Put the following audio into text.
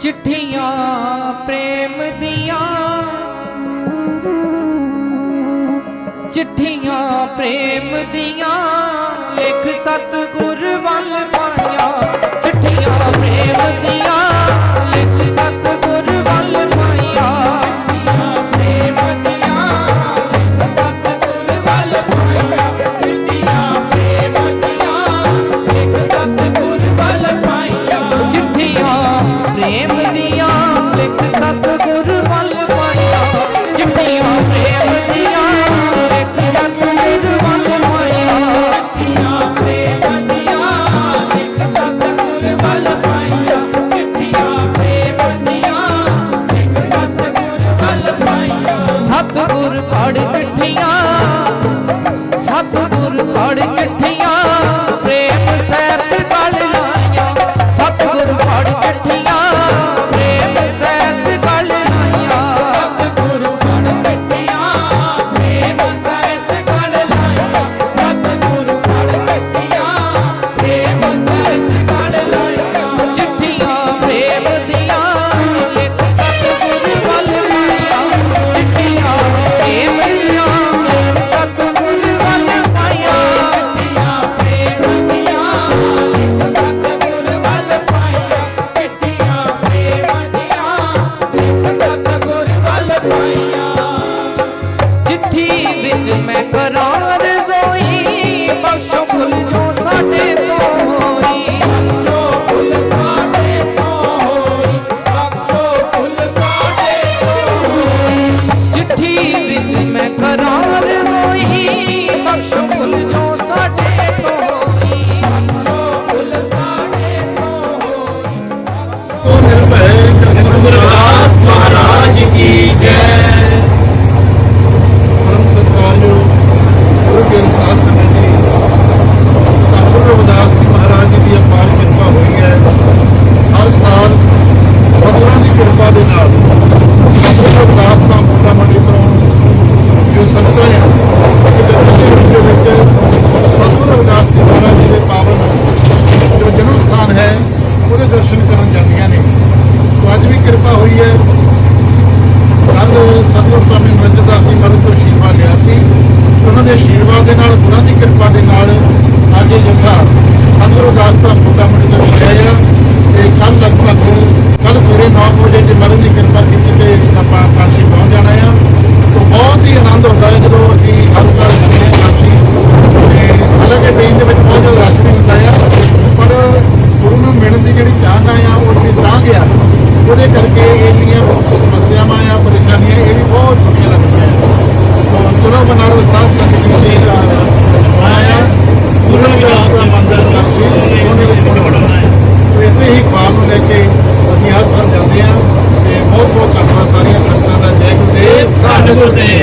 ਚਿੱਠੀਆਂ ਪ੍ਰੇਮ ਦੀਆਂ। ਚਿੱਠੀਆਂ ਪ੍ਰੇਮ ਦੀਆਂ। ਲਿਖ ਸਤਗੁਰ ਵੱਲ ਸਤਗੁਰ ਪੜ ਚਿੱਠੀਆਂ ਸਤਗੁਰ ਪੜ ਚਿੱਠੀਆਂ। ਤੋਂ ਨਿਰਭੈ ਗੁਰੂ ਰਾਮਦਾਸ ਮਹਾਰਾਜ ਕੀ ਜੈ। ਹੋਈ ਹੈ ਕੱਲ ਸਤਿਗੁਰ ਸਵਾਮੀ ਮਰਿੰਦਰ ਦਾਸ ਜੀ ਮਨ ਤੋਂ ਸ਼ੀਰਵਾ ਲਿਆ ਸੀ। ਉਹਨਾਂ ਦੇ ਸ਼ੀਰਵਾ ਦੇ ਨਾਲ ਉਹਨਾਂ ਦੀ ਕਿਰਪਾ ਦੇ ਨਾਲ ਅੱਜ ਜਥਾ ਸਤਿਗੁਰੂ ਦਾਸ ਦਾ ਫੋਟਾ ਮੰਡੀ ਤੋਂ ਲਿਆ ਗਿਆ ਤੇ ਕੱਲ ਲਗਭਗ ਕੱਲ ਸਵੇਰੇ 9 ਵਜੇ ਜੇ ਮਰਨ ਦੀ ਕਿਰਪਾ ਕੀਤੀ ਤੇ ਆਪਾਂ Obrigado.